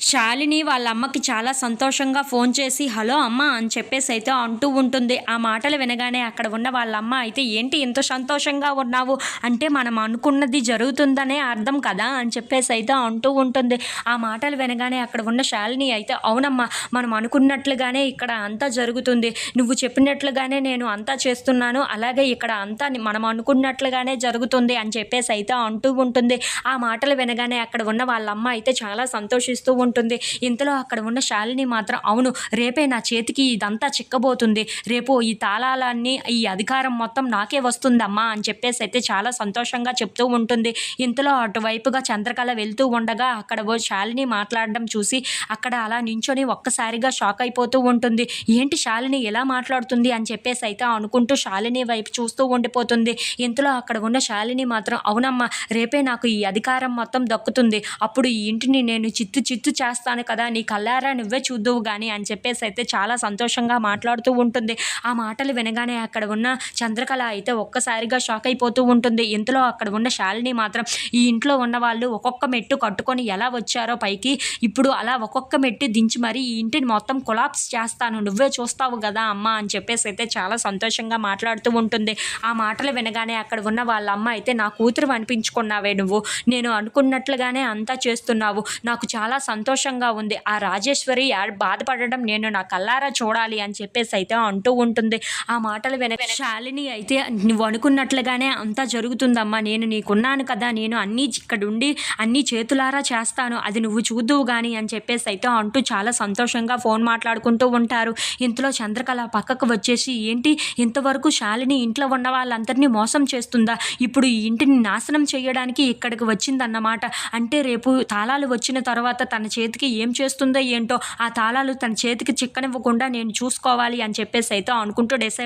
శాలిని వాళ్ళ అమ్మకి చాలా సంతోషంగా ఫోన్ చేసి హలో అమ్మ అని చెప్పేసి అయితే అంటూ ఉంటుంది. ఆ మాటలు వినగానే అక్కడ ఉన్న వాళ్ళ అమ్మ అయితే ఏంటి ఇంత సంతోషంగా ఉన్నావు? అంటే మనం అనుకున్నది జరుగుతుందనే అర్థం కదా? అని చెప్పేసి అయితే అంటూ ఉంటుంది. ఆ మాటలు వినగానే అక్కడ ఉన్న శాలిని అయితే అవునమ్మా మనం అనుకున్నట్లుగానే ఇక్కడ అంతా జరుగుతుంది. నువ్వు చెప్పినట్లుగానే నేను అంతా చేస్తున్నాను. అలాగే ఇక్కడ అంతా మనం అనుకున్నట్లుగానే జరుగుతుంది అని చెప్పేసి అయితే అంటూ ఉంటుంది. ఆ మాటలు వినగానే అక్కడ ఉన్న వాళ్ళ అమ్మ అయితే చాలా సంతోషిస్తూ ఉంటుంది ఉంటుంది. ఇంతలో అక్కడ ఉన్న శాలిని మాత్రం అవును రేపే నా చేతికి ఇదంతా చిక్కబోతుంది. రేపు ఈ తాళాలన్నీ ఈ అధికారం మొత్తం నాకే వస్తుందమ్మా అని చెప్పేసి అయితే చాలా సంతోషంగా చెప్తూ ఉంటుంది. ఇంతలో అటువైపుగా చంద్రకళ వెళ్తూ ఉండగా అక్కడ ఓ శాలిని మాట్లాడడం చూసి అక్కడ అలా నించొని ఒక్కసారిగా షాక్ అయిపోతూ ఉంటుంది. ఏంటి శాలిని ఎలా మాట్లాడుతుంది? అని చెప్పేసి అయితే అనుకుంటూ శాలిని వైపు చూస్తూ ఉండిపోతుంది. ఇంతలో అక్కడ ఉన్న శాలిని మాత్రం అవునమ్మా రేపే నాకు ఈ అధికారం మొత్తం దక్కుతుంది. అప్పుడు ఈ ఇంటిని నేను చిత్తు చిత్తు చేస్తాను కదా నీ కళ్ళారా నువ్వే చూద్దువు కానీ అని చెప్పేసి అయితే చాలా సంతోషంగా మాట్లాడుతూ ఉంటుంది. ఆ మాటలు వినగానే అక్కడ ఉన్న చంద్రకళ అయితే ఒక్కసారిగా షాక్ అయిపోతూ ఉంటుంది. ఇంతలో అక్కడ ఉన్న శాలిని మాత్రం ఈ ఇంట్లో ఉన్న వాళ్ళు ఒక్కొక్క మెట్టు కట్టుకొని ఎలా వచ్చారో పైకి ఇప్పుడు అలా ఒక్కొక్క మెట్టు దించి మరి ఈ ఇంటిని మొత్తం కొలాప్స్ చేస్తాను నువ్వే చూస్తావు కదా అమ్మ అని చెప్పేసి అయితే చాలా సంతోషంగా మాట్లాడుతూ ఉంటుంది. ఆ మాటలు వినగానే అక్కడ ఉన్న వాళ్ళ అమ్మ అయితే నా కూతురు అనిపించుకున్నావే నువ్వు. నేను అనుకున్నట్లుగానే అంతా చేస్తున్నావు. నాకు చాలా సంతోషం సంతోషంగా ఉంది. ఆ రాజేశ్వరి బాధపడడం నేను నా కల్లారా చూడాలి అని చెప్పేసి అయితే అంటూ ఉంటుంది. ఆ మాటలు వెనక శాలిని అయితే నువ్వు అనుకున్నట్లుగానే అంతా జరుగుతుందమ్మా. నేను నీకున్నాను కదా. నేను అన్నీ ఇక్కడ ఉండి అన్నీ చేతులారా చేస్తాను. అది నువ్వు చూద్దువు కానీ అని చెప్పేసి అయితే అంటూ చాలా సంతోషంగా ఫోన్ మాట్లాడుకుంటూ ఉంటారు. ఇంతలో చంద్రకళ పక్కకు వచ్చేసి ఏంటి? ఇంతవరకు శాలిని ఇంట్లో ఉన్న వాళ్ళందరినీ మోసం చేస్తుందా? ఇప్పుడు ఈ ఇంటిని నాశనం చేయడానికి ఇక్కడికి వచ్చిందన్నమాట. అంటే రేపు తాళాలు వచ్చిన తర్వాత తన చేతికి ఏం చేస్తుందో ఏంటో ఆ తాళాలు తన చేతికి చిక్కనివ్వకుండా నేను చూసుకోవాలి అని చెప్పేసి అయితే అనుకుంటూ డిసైడ్